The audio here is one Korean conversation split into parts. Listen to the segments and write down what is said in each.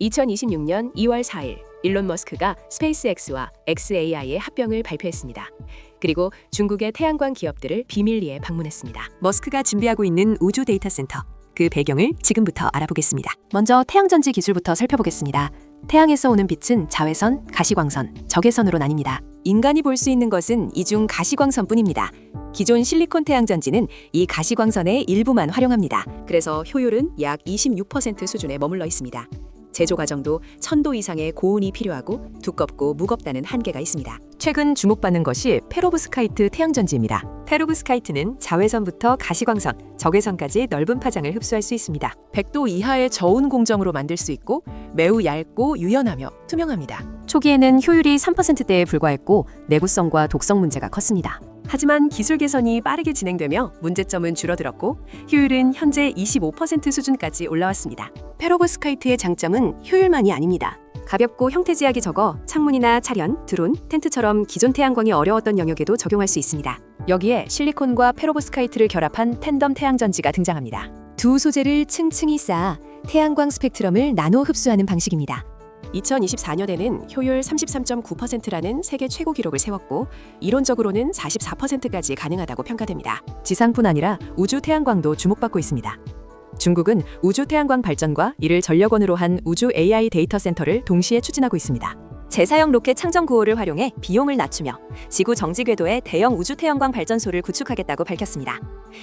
2026년 2월 4일 일론 머스크가 스페이스X와 XAI의 합병을 발표했습니다. 그리고 중국의 태양광 기업들을 비밀리에 방문했습니다. 머스크가 준비하고 있는 우주 데이터 센터. 그 배경을 지금부터 알아보겠습니다. 먼저 태양전지 기술부터 살펴보겠습니다. 태양에서 오는 빛은 자외선, 가시광선, 적외선으로 나뉩니다. 인간이 볼 수 있는 것은 이 중 가시광선뿐입니다. 기존 실리콘 태양전지는 이 가시광선의 일부만 활용합니다. 그래서 효율은 약 26% 수준에 머물러 있습니다. 제조 과정도 1000도 이상의 고온이 필요하고 두껍고 무겁다는 한계가 있습니다. 최근 주목받는 것이 페로브스카이트 태양전지입니다. 페로브스카이트는 자외선부터 가시광선, 적외선까지 넓은 파장을 흡수할 수 있습니다. 100도 이하의 저온 공정으로 만들 수 있고 매우 얇고 유연하며 투명합니다. 초기에는 효율이 3%대에 불과했고 내구성과 독성 문제가 컸습니다. 하지만 기술 개선이 빠르게 진행되며 문제점은 줄어들었고 효율은 현재 25% 수준까지 올라왔습니다. 페로브스카이트의 장점은 효율만이 아닙니다. 가볍고 형태 제약이 적어 창문이나 차련, 드론, 텐트처럼 기존 태양광이 어려웠던 영역에도 적용할 수 있습니다. 여기에 실리콘과 페로브스카이트를 결합한 텐덤 태양전지가 등장합니다. 두 소재를 층층이 쌓아 태양광 스펙트럼을 나노 흡수하는 방식입니다. 2024년에는 효율 33.9%라는 세계 최고 기록을 세웠고 이론적으로는 44%까지 가능하다고 평가됩니다. 지상뿐 아니라 우주 태양광도 주목받고 있습니다. 중국은 우주 태양광 발전과 이를 전력원으로 한 우주 AI 데이터 센터를 동시에 추진하고 있습니다. 재사용 로켓 창정 구호를 활용해 비용을 낮추며 지구 정지 궤도에 대형 우주 태양광 발전소를 구축하겠다고 밝혔습니다.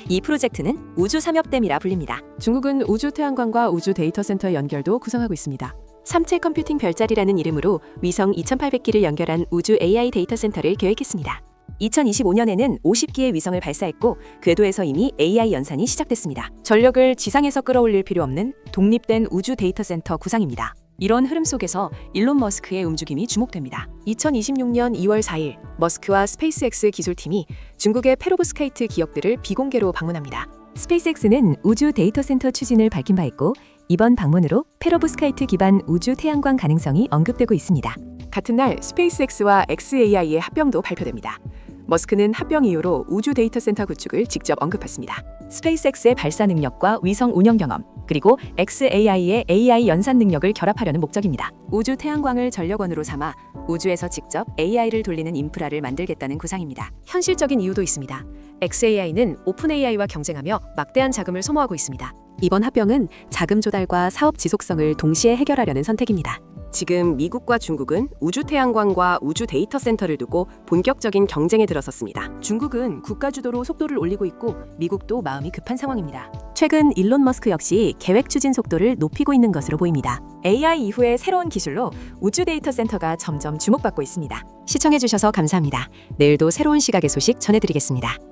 이 프로젝트는 우주 삼엽댐이라 불립니다. 중국은 우주 태양광과 우주 데이터 센터의 연결도 구상하고 있습니다. 삼체 컴퓨팅 별자리라는 이름으로 위성 2800기를 연결한 우주 AI 데이터 센터를 계획했습니다. 2025년에는 50기의 위성을 발사했고 궤도에서 이미 AI 연산이 시작됐습니다. 전력을 지상에서 끌어올릴 필요 없는 독립된 우주 데이터 센터 구상입니다. 이런 흐름 속에서 일론 머스크의 움직임이 주목됩니다. 2026년 2월 4일 머스크와 스페이스X 기술팀이 중국의 페로브스카이트 기업들을 비공개로 방문합니다. 스페이스X는 우주 데이터 센터 추진을 밝힌 바 있고 이번 방문으로 페로브스카이트 기반 우주 태양광 가능성이 언급되고 있습니다. 같은 날 스페이스X와 XAI의 합병도 발표됩니다. 머스크는 합병 이후로 우주 데이터 센터 구축을 직접 언급했습니다. 스페이스X의 발사 능력과 위성 운영 경험, 그리고 XAI의 AI 연산 능력을 결합하려는 목적입니다. 우주 태양광을 전력원으로 삼아 우주에서 직접 AI를 돌리는 인프라를 만들겠다는 구상입니다. 현실적인 이유도 있습니다. XAI는 오픈AI와 경쟁하며 막대한 자금을 소모하고 있습니다. 이번 합병은 자금 조달과 사업 지속성을 동시에 해결하려는 선택입니다. 지금 미국과 중국은 우주 태양광과 우주 데이터 센터를 두고 본격적인 경쟁에 들어섰습니다. 중국은 국가 주도로 속도를 올리고 있고 미국도 마음이 급한 상황입니다. 최근 일론 머스크 역시 계획 추진 속도를 높이고 있는 것으로 보입니다. AI 이후의 새로운 기술로 우주 데이터 센터가 점점 주목받고 있습니다. 시청해 주셔서 감사합니다. 내일도 새로운 시각의 소식 전해드리겠습니다.